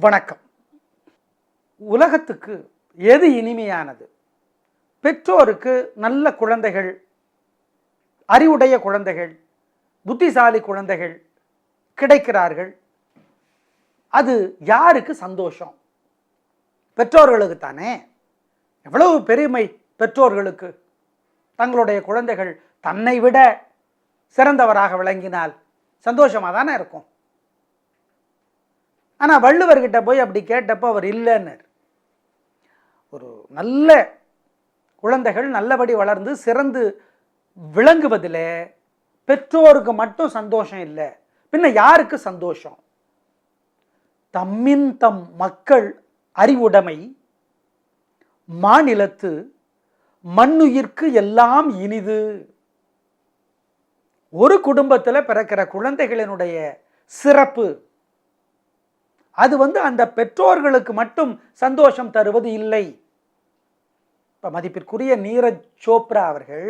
வணக்கம். உலகத்துக்கு எது இனிமையானது? பெற்றோருக்கு நல்ல குழந்தைகள் அறிவுடைய குழந்தைகள் புத்திசாலி குழந்தைகள் கிடைக்கிறார்கள். அது யாருக்கு சந்தோஷம்? பெற்றோர்களுக்கு தானே எவ்வளவு பெருமை பெற்றோர்களுக்கு. தங்களுடைய குழந்தைகள் தன்னை விட சிறந்தவராக விளங்கினால் சந்தோஷமாக தானே இருக்கும்? ஆனால் வள்ளுவர்கிட்ட போய் அப்படி கேட்டப்போ அவர் இல்லைன்னார். ஒரு நல்ல குழந்தைகள் நல்லபடி வளர்ந்து சிறந்து விளங்குவதில் பெற்றோருக்கு மட்டும் சந்தோஷம் இல்லை பின்ன யாருக்கு சந்தோஷம்? தம்மின் தம் மக்கள் அறிவுடைமை மாநிலத்து மண்ணுயிர்க்கு எல்லாம் இனிது. ஒரு குடும்பத்தில் பிறக்கிற குழந்தைகளினுடைய சிறப்பு அது வந்து அந்த பெற்றோர்களுக்கு மட்டும் சந்தோஷம் தருவது இல்லை. இப்போ மதிப்பிற்குரிய நீரஜ் சோப்ரா அவர்கள்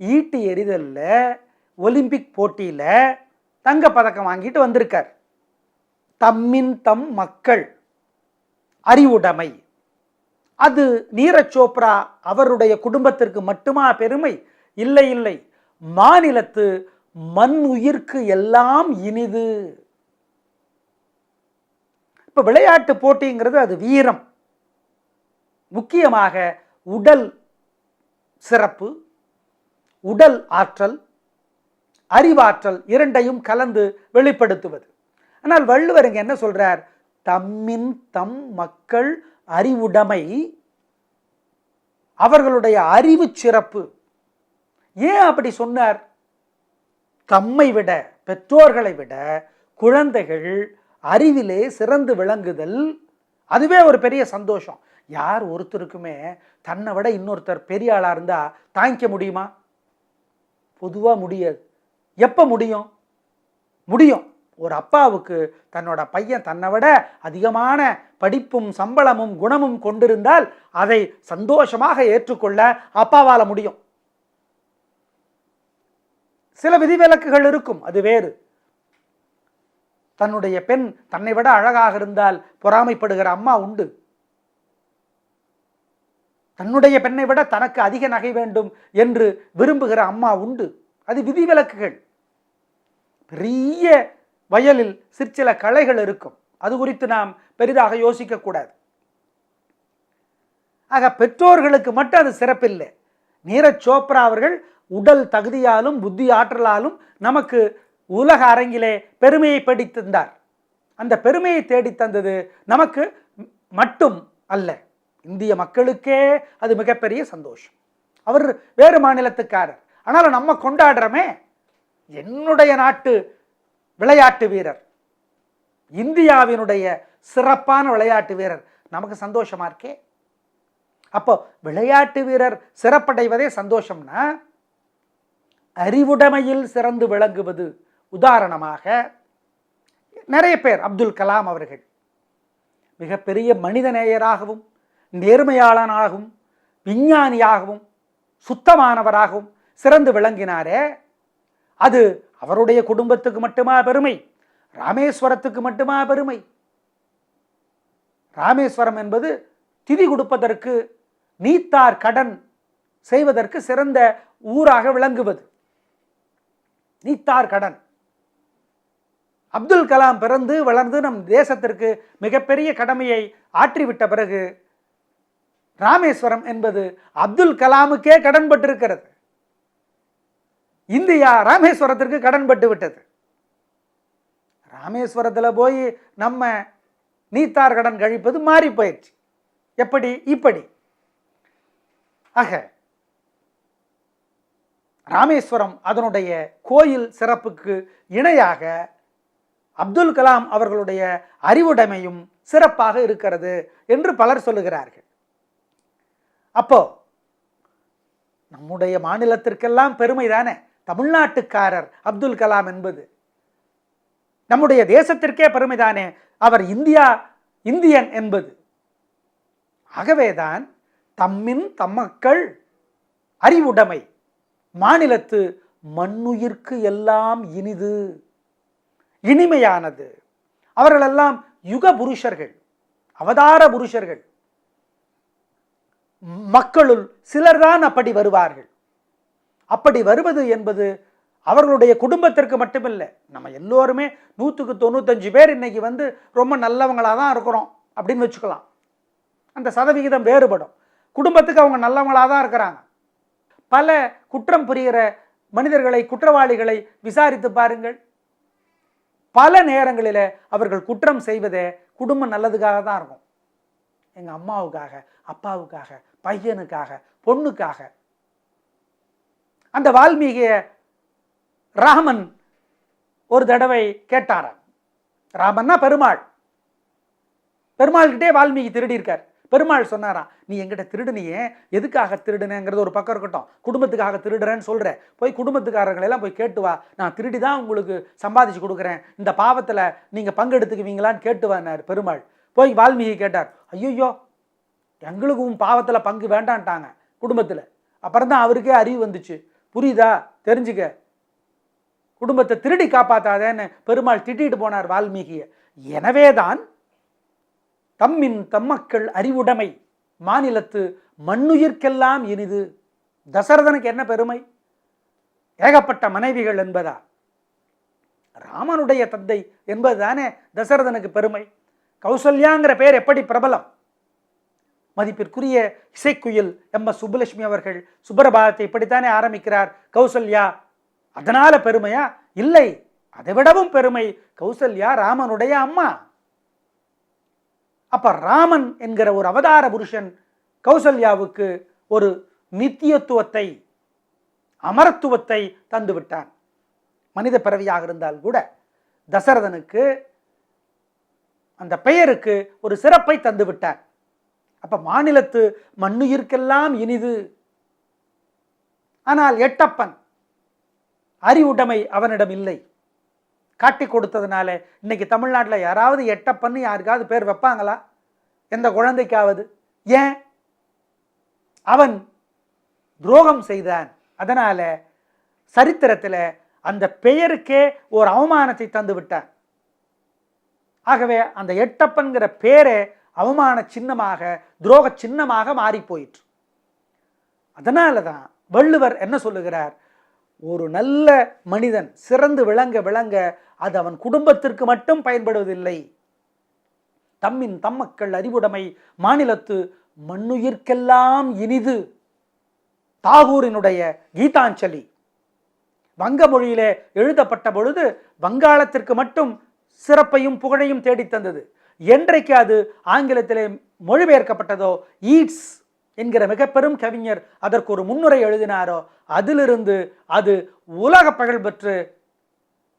ஈட்டி எறிதலில் ஒலிம்பிக் போட்டியில் தங்கப்பதக்கம் வாங்கிட்டு வந்திருக்கார். தம்மின் தம் மக்கள் அறிவுடைமை. அது நீரஜ் சோப்ரா அவருடைய குடும்பத்திற்கு மட்டுமா பெருமை? இல்லை இல்லை. மாநிலத்து மண் உயிர்க்கு எல்லாம் இனிது. இப்போ விளையாட்டு போட்டிங்கிறது அது வீரம். முக்கியமாக உடல் சிறப்பு உடல் ஆற்றல் அறிவாற்றல் இரண்டையும் கலந்து வெளிப்படுத்துவது. ஆனால் வள்ளுவர் இங்கே என்ன சொல்றார்? தம்மின் தம் மக்கள் அறிவுடைமை அவர்களுடைய அறிவு சிறப்பு. ஏன் அப்படி சொன்னார்? தம்மை விட பெற்றோர்களை விட குழந்தைகள் அறிவிலே சிறந்து விளங்குதல் அதுவே ஒரு பெரிய சந்தோஷம். யார் ஒருத்தருக்குமே தன்னை விட இன்னொருத்தர் பெரிய ஆளாக இருந்தால் தாங்கிக்க முடியுமா? பொதுவாக முடியாது. எப்போ முடியும்? முடியும். ஒரு அப்பாவுக்கு தன்னோட பையன் தன்னை விட அதிகமான படிப்பும் சம்பளமும் குணமும் கொண்டிருந்தால் அதை சந்தோஷமாக ஏற்றுக்கொள்ள அப்பாவால் முடியும். சில விதிவிலக்குகள் இருக்கும் அது வேறு. தன்னுடைய பெண் தன்னை விட அழகாக இருந்தால் பொறாமைப்படுகிற அம்மா உண்டு. தன்னுடைய பெண்ணை விட தனக்கு அதிக நகை வேண்டும் என்று விரும்புகிற அம்மா உண்டு. அது விதிவிலக்குகள். பெரிய வயலில் சிற்சில களைகள் இருக்கும். அது குறித்து நாம் பெரிதாக யோசிக்க கூடாது. ஆக பெற்றோர்களுக்கு மட்டும் அது சிறப்பில்லை. நீரஜ் சோப்ரா அவர்கள் உடல் தகுதியாலும் புத்தி ஆற்றலாலும் நமக்கு உலக அரங்கிலே பெருமையை பிடித்திருந்தார். அந்த பெருமையை தேடி தந்தது நமக்கு மட்டும் அல்ல இந்திய மக்களுக்கே அது மிகப்பெரிய சந்தோஷம். அவர் வேறு மாநிலத்துக்காரர். ஆனாலும் நம்ம கொண்டாடுறோமே என்னுடைய நாட்டு விளையாட்டு வீரர் இந்தியாவினுடைய சிறப்பான விளையாட்டு வீரர் நமக்கு சந்தோஷமா இருக்கே? அப்போ விளையாட்டு வீரர் சிறப்படைவதே சந்தோஷம்னா அறிவுடைமையில் சிறந்து விளங்குவது உதாரணமாக நிறைய பேர் அப்துல் கலாம் அவர்கள் மிகப்பெரிய மனிதநேயராகவும் நேர்மையாளனாகவும் விஞ்ஞானியாகவும் சுத்தமானவராகவும் சிறந்து விளங்கினாரே. அது அவருடைய குடும்பத்துக்கு மட்டுமா பெருமை? ராமேஸ்வரத்துக்கு மட்டுமா பெருமை? ராமேஸ்வரம் என்பது திதி கொடுப்பதற்கு நீத்தார் கடன் செய்வதற்கு சிறந்த ஊராக விளங்குவது. நீத்தார் கடன். அப்துல் கலாம் பிறந்து வளர்ந்து நம் தேசத்திற்கு மிகப்பெரிய கடமையை ஆற்றிவிட்ட பிறகு ராமேஸ்வரம் என்பது அப்துல் கலாமுக்கே கடன்பட்டிருக்கிறது. இந்தியா ராமேஸ்வரத்திற்கு கடன்பட்டு விட்டது. ராமேஸ்வரத்தில் போய் நம்ம நீத்தார் கடன் கழிப்பது மாறி போயிடுச்சு. எப்படி? இப்படி. ஆக ராமேஸ்வரம் அதனுடைய கோயில் சிறப்புக்கு இணையாக அப்துல் கலாம் அவர்களுடைய அறிவுடைமையும் சிறப்பாக இருக்கிறது என்று பலர் சொல்லுகிறார்கள். அப்போ நம்முடைய மாநிலத்திற்கெல்லாம் பெருமை தானே தமிழ்நாட்டுக்காரர் அப்துல் கலாம் என்பது. நம்முடைய தேசத்திற்கே பெருமைதானே? அவர் இந்தியா இந்தியன் என்பது. ஆகவேதான் தம்மின் தம்மக்கள் அறிவுடைமை. மாநிலத்து மண்ணுயிர்க்கு எல்லாம் இனிது. இனிமையானது. அவர்களெல்லாம் யுக புருஷர்கள் அவதார புருஷர்கள். மக்களுள் சிலர்தான் அப்படி வருவார்கள். அப்படி வருவது என்பது அவர்களுடைய குடும்பத்திற்கு மட்டுமில்லை நம்ம எல்லோருமே நூற்றுக்கு தொண்ணூத்தஞ்சு பேர் இன்னைக்கு வந்து ரொம்ப நல்லவங்களாக தான் இருக்கிறோம் அப்படின்னு வச்சுக்கலாம். அந்த சதவிகிதம் வேறுபடும். குடும்பத்துக்கு அவங்க நல்லவங்களாக தான் இருக்கிறாங்க. பல குற்றம் புரிகிற மனிதர்களை குற்றவாளிகளை விசாரித்து பாருங்கள். பல நேரங்களில் அவர்கள் குற்றம் செய்வதே குடும்பம் நல்லதுக்காக தான் இருக்கும். எங்கள் அம்மாவுக்காக அப்பாவுக்காக பையனுக்காக பொண்ணுக்காக. அந்த வால்மீகிய ராமன் ஒரு தடவை கேட்டாராம். ராமன்னா பெருமாள். பெருமாள்கிட்டே வால்மீகி திருடியிருக்கார். பெருமாள் சொன்னாராம் நீ எங்கிட்ட திருடுனியே எதுக்காக திருடுனேங்கிறது ஒரு பக்கம் இருக்கட்டும். குடும்பத்துக்காக திருடுறேன்னு சொல்கிற போய் குடும்பத்துக்காரர்களெல்லாம் போய் கேட்டு வா. நான் திருடி தான் உங்களுக்கு சம்பாதிச்சு கொடுக்குறேன். இந்த பாவத்தில் நீங்கள் பங்கெடுத்துக்குவீங்களான்னு கேட்டு வானார் பெருமாள். போய் வால்மீகி கேட்டார் ஐயோ எங்களுக்கு உன் பாவத்தில் பங்கு வேண்டான்ட்டாங்க குடும்பத்தில். அப்புறம் தான் அவருக்கே அறிவு வந்துச்சு. புரியுதா? தெரிஞ்சுக்க. குடும்பத்தை திருடி காப்பாத்தாதேன்னு பெருமாள் திட்டிட்டு போனார் வால்மீகியை. எனவே தான் தம்மின் தம்மக்கள் அறிவுடைமை. மாநிலத்து மண்ணுயிர்க்கெல்லாம் இனிது. தசரதனுக்கு என்ன பெருமை? ஏகப்பட்ட மனைவிகள் என்பதா? ராமனுடைய தந்தை என்பதுதானே தசரதனுக்கு பெருமை. கௌசல்யாங்கிற பேர் எப்படி பிரபலம்? மதிப்பிற்குரிய இசைக்குயில் எம் எஸ் சுப்புலட்சுமி அவர்கள் சுப்பரபாதத்தை இப்படித்தானே ஆரம்பிக்கிறார் கௌசல்யா? அதனால பெருமையா? இல்லை. அதை விடவும் பெருமை கௌசல்யா ராமனுடைய அம்மா. அப்போ ராமன் என்கிற ஒரு அவதார புருஷன் கௌசல்யாவுக்கு ஒரு நித்தியத்துவத்தை அமரத்துவத்தை தந்து விட்டான் மனித பிறவியாக இருந்தால் கூட தசரதனுக்கு அந்த பெயருக்கு ஒரு சிறப்பை தந்து விட்டார் அப்ப மாநிலத்து மண்ணுயிர்க்கெல்லாம் இனிது. ஆனால் எட்டப்பன் அறிவுடைமை அவனிடம் இல்லை. காட்டி கொடுத்ததுனால இன்னைக்கு தமிழ்நாட்டில் யாராவது எட்டப்பன்னு யாருக்காவது பேர் வைப்பாங்களா? எந்த குழந்தைக்காவது? ஏன்? அவன் துரோகம் செய்தான். அதனால சரித்திரத்தில் அந்த பெயருக்கே ஒரு அவமானத்தை தந்து விட்டான். ஆகவே அந்த எட்டப்பன்கிற பேரே அவமான சின்னமாக துரோக சின்னமாக மாறி போயிற்று. அதனால தான் வள்ளுவர் என்ன சொல்லுகிறார்? ஒரு நல்ல மனிதன் சிறந்து விளங்க விளங்க அது அவன் குடும்பத்திற்கு மட்டும் பயன்படுவதில்லை. தம்மின் தம்மக்கள் அறிவுடைமை மாநிலத்து மண்ணுயிர்க்கெல்லாம் இனிது. தாகூரினுடைய கீதாஞ்சலி. வங்க மொழியிலே எழுதப்பட்ட பொழுது வங்காளத்திற்கு மட்டும் சிறப்பையும் புகழையும் தேடித் தந்தது என்றைக்கு அது ஆங்கிலத்திலே மொழிபெயர்க்கப்பட்டதோ ஈட்ஸ் என்கிற மிக பெரும் கவிஞர் அதற்கு ஒரு முன்னுரை எழுதினாரோ அதிலிருந்து அது உலக புகழ் பெற்று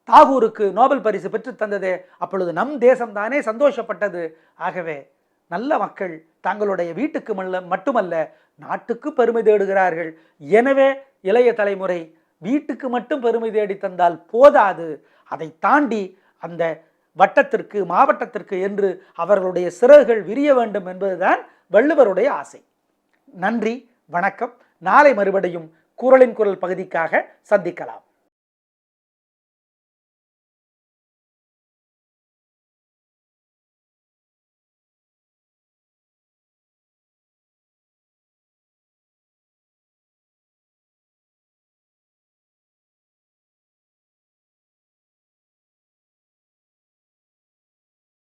தாகூருக்கு நோபல் பரிசு பெற்று தந்ததே அப்பொழுது நம் தேசம்தானே சந்தோஷப்பட்டது. ஆகவே நல்ல மக்கள் தங்களுடைய வீட்டுக்கு மல்ல மட்டுமல்ல நாட்டுக்கு பெருமை தேடுகிறார்கள். எனவே இளைய தலைமுறை வீட்டுக்கு மட்டும் பெருமை தேடி தந்தால் போதாது. அதை தாண்டி அந்த வட்டத்திற்கு மாவட்டத்திற்கு என்று அவர்களுடைய சிறகுகள் விரிய வேண்டும் என்பதுதான் வள்ளுவருடைய ஆசை. நன்றி வணக்கம். நாளை மறுபடியும் குரலின் குரல் பகுதிக்காக சந்திக்கலாம்.